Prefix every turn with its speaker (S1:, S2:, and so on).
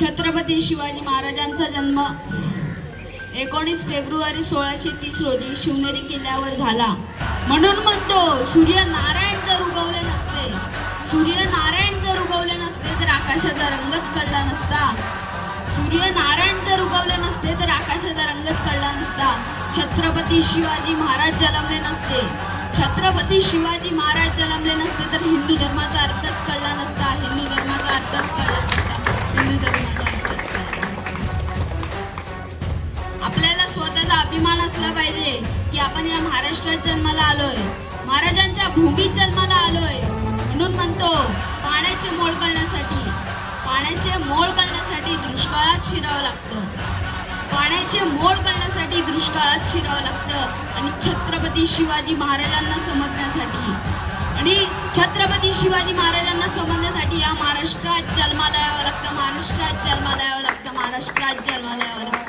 S1: छत्रपती शिवाजी महाराजांचा जन्म एकोणीस फेब्रुवारी सोळाशे तीस रोजी शिवनेरी किल्ल्यावर झाला. म्हणून म्हणतो सूर्य नारायण जर उगवले नसते सूर्य नारायण जर उगवले नसते तर आकाशाचा रंगच कळला नसता. सूर्य नारायण जर उगवले नसते तर आकाशाचा रंगच कळला नसता. छत्रपती शिवाजी महाराज जन्मले नसते. छत्रपती शिवाजी महाराज जन्मले नसते तर हिंदू धर्माचा आपल्याला स्वतःचा अभिमान असला पाहिजे की आपण या महाराष्ट्रात जन्माला आलोय. महाराजांच्या भूमीत जन्माला आलोय. म्हणून म्हणतो पाण्याचे मोळ करण्यासाठी पाण्याचे मोळ करण्यासाठी दुष्काळात शिरावं लागतं. पाण्याचे मोळ करण्यासाठी दुष्काळात शिरावं लागतं. आणि छत्रपती शिवाजी महाराजांना समजण्यासाठी. आणि छत्रपती शिवाजी महाराजांना समजण्यासाठी या महाराष्ट्रात जन्माला यावं लागतं महाराष्ट्रात जन्माला यावं लागतं महाराष्ट्रात जन्माला यावं लागतं.